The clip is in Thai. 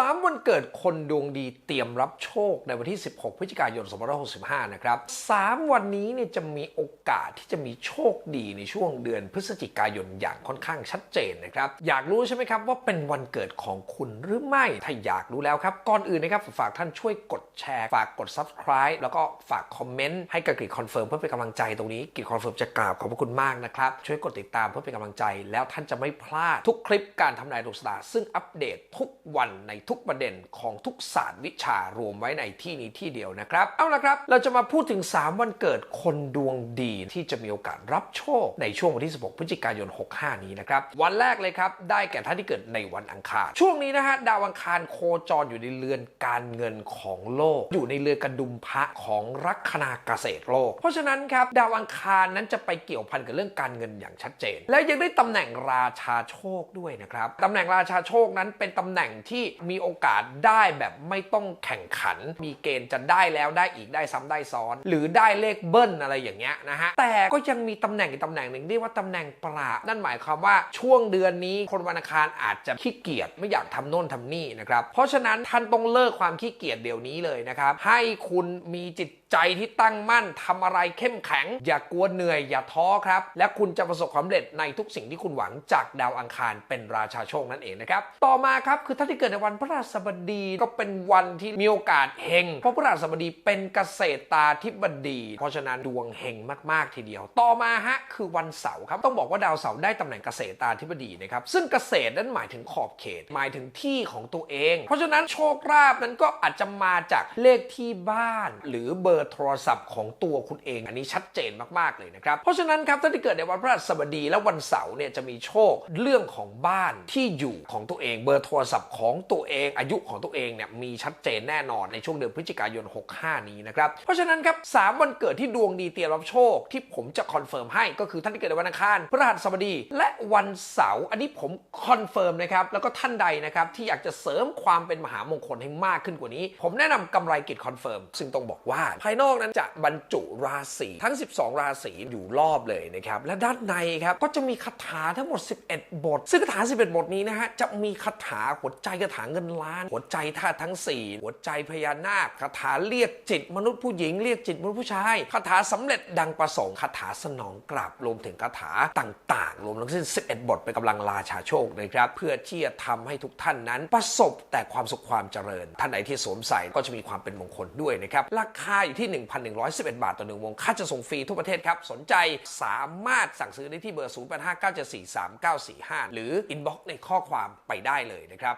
3 วันเกิดคนดวงดีเตรียมรับโชคในวันที่ 16 พฤศจิกายน 2565 นะครับ 3 วันนี้เนี่ยจะมีโอกาสที่จะมีโชคดีในช่วงเดือนพฤศจิกายนอย่างค่อนข้างชัดเจนนะครับ อยากรู้ใช่ไหมครับว่าเป็นวันเกิดของคุณหรือไม่ ถ้าอยากรู้แล้วครับ ก่อนอื่นนะครับฝากท่านช่วยกดแชร์ ฝากกด subscribe แล้วก็ฝากคอมเมนต์ให้กับกริดคอนเฟิร์มเพื่อเป็นกำลังใจตรงนี้กริดคอนเฟิร์มจะกราบขอบพระคุณมากนะครับ ช่วยกดติดตามเพื่อเป็นกำลังใจ แล้วท่านจะไม่พลาดทุกคลิปการทำนายดวงชะตาซึ่งอัปเดตทุกวันในทุกประเด็นของทุกศาสตร์วิชารวมไว้ในที่นี้ที่เดียวนะครับ เอาละครับ เราจะมาพูดถึง 3 วันเกิดคนดวงดีที่จะมีโอกาสรับโชคในช่วงวันที่ 16 พฤศจิกายน 65 นี้นะครับ วันแรกเลยครับ ได้แก่ท่านที่เกิดในวันอังคาร ช่วงนี้นะฮะดาวอังคารโคจรอยู่ในเรือนการเงินของโลก อยู่ในเรือนกระดุมพระของลัคนาเกษตรโลก เพราะฉะนั้นครับดาวอังคารนั้นจะไปเกี่ยวพันกับเรื่องการเงินอย่างชัดเจน และยังได้ตำแหน่งราชาโชคด้วยนะครับตำแหน่งราชาโชคนั้นเป็นตำแหน่งที่มีีโอกาสได้แบบไม่ต้องแข่งขัน มีเกณฑ์จะได้แล้วได้อีกได้ซ้ำได้ซ้อน หรือได้เลขเบิ้ลอะไรอย่างเงี้ยนะฮะแต่ก็ยังมีตำแหน่งอีกตำแหน่งหนึ่งเรียกว่าตำแหน่งประหลาดนั่นหมายความว่าช่วงเดือนนี้คนวันอังคารอาจจะขี้เกียจไม่อยากทำโน่นทำนี่นะครับเพราะฉะนั้นท่านต้องเลิกความขี้เกียจเดี๋ยวนี้เลยนะครับให้คุณมีจิต ใจที่ตั้งมั่นทำอะไรเข้มแข็ง อย่ากลัวเหนื่อยอย่าท้อครับ และคุณจะประสบความสำเร็จในทุกสิ่งที่คุณหวังจากดาวอังคารเป็นราชาโชคนั่นเองนะครับ ต่อมาครับคือท่านที่เกิดในวันพระราชบดีก็เป็นวันที่มีโอกาสเฮงเพราะพระราชบดีเป็นเกษตรตาธิบดี เพราะฉะนั้นดวงเฮงมากๆทีเดียว ต่อมาฮะคือวันเสาร์ครับต้องบอกว่าดาวเสาร์ได้ตำแหน่งเกษตรตาธิบดีนะครับซึ่งเกษตรนั้นหมายถึงขอบเขต หมายถึงที่ของตัวเอง เพราะฉะนั้นโชคลาภนั้นก็อาจจะมาจากเลขที่บ้านหรือเบอร์ร์โทรศัพท์ของตัวคุณเอง อันนี้ชัดเจนมากๆเลยนะครับ เพราะฉะนั้นครับท่านที่เกิดในวันพระราชบดีและวันเสาร์เนี่ยจะมีโชคเรื่องของบ้านที่อยู่ของตัวเองเบอร์โทรศัพท์ของตัวเอง อายุของตัวเองเนี่ยมีชัดเจนแน่นอนในช่วงเดือนพฤศจิกายน 65 นี้นะครับเพราะฉะนั้นครับสามวันเกิดที่ดวงดีเตรียมรับโชคที่ผมจะคอนเฟิร์มให้ก็คือท่านที่เกิดในวันอังคารพฤหัสบดีและวันเสาร์อันนี้ผมคอนเฟิร์มนะครับแล้วก็ท่านใดนะครับที่อยากจะเสริมความเป็นมหามงคลให้มากขึ้นกว่านี้ ผมแนะนำกำไรกิจคอนเฟิร์มซึ่งต้องบอกว่าภายนอกนั้นจะบรรจุราศีทั้ง 12 ราศีอยู่รอบเลยนะครับ และด้านในครับก็จะมีคาถาทั้งหมด 11 บท ซึ่งคาถา 11 บทนี้นะฮะจะมีคาถาหัวใจคาถาเงินล้าน หัวใจธาตุทั้ง 4 หัวใจพญานาคคาถาเรียกจิตมนุษย์ผู้หญิงเรียกจิตมนุษย์ผู้ชายคาถาสำเร็จดังประสงค์คาถาสนองกลับรวมถึงคาถาต่างๆ รวมทั้งสิ้น 11 บทเป็นกำลังราชาโชคนะครับเพื่อที่จะทำให้ทุกท่านนั้นประสบแต่ความสุขความเจริญ ท่านไหนที่สวมใส่ก็จะมีความเป็นมงคลด้วยนะครับราคาอยู่ที่ที่ 1,111 บาทต่อหนึ่งวง ค่าจะส่งฟรีทั่วประเทศครับ สนใจสามารถสั่งซื้อได้ที่เบอร์ 0859743945 หรืออินบ็อกซ์ในข้อความไปได้เลยนะครับ